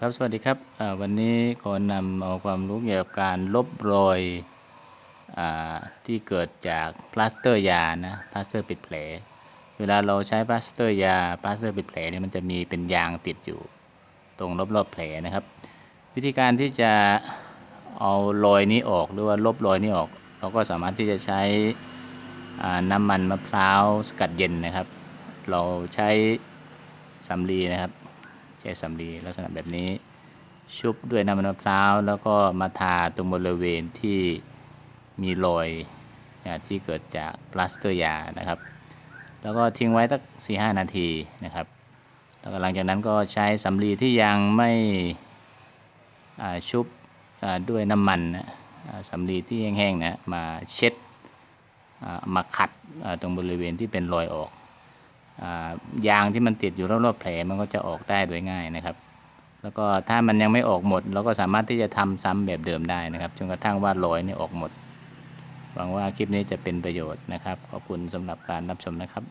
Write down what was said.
ครับสวัสดีครับวันนี้ขอนำเอาความรู้เกี่ยวกับการลบรอยอที่เกิดจากพลาสเตอร์ยานะพลาสเตอร์ปิดแผล เวลาเราใช้พลาสเตอร์ยาพลาสเตอร์ปิดแผลเนี่ยมันจะมีเป็นยางติดอยู่ตรงรอบๆแผลนะครับ วิธีการที่จะเอารอยนี้ออกหรือว่าลบรอยนี้ออก เราก็สามารถที่จะใช้น้ำมันมะพร้าวสกัดเย็นนะครับ เราใช้สำลีนะครับ ช้สำลีลักษณะแบบนี้ ชุบด้วยน้ำมันมะพร้าว แล้วก็มาทาตรงบริเวณที่มีรอยที่เกิดจากพลาสเตอร์ยานะครับ แล้วก็ทิ้งไว้สักสี่ห้านาทีนะครับแล้วหลังจากนั้นก็ใช้สำลีที่ยังไม่ชุบด้วยน้ำมันนะสำลีที่แห้งๆนะมาเช็ดมาขัดตรงบริเวณที่เป็นรอยออก ยางที่มันติดอยู่รอบๆแผลมันก็จะออกได้โดยง่ายนะครับ แล้วก็ถ้ามันยังไม่ออกหมด เราก็สามารถที่จะทำซ้ำแบบเดิมได้นะครับจนกระทั่งว่ารอยนี่ออกหมดหวังว่าคลิปนี้จะเป็นประโยชน์นะครับ ขอบคุณสำหรับการรับชมนะครับ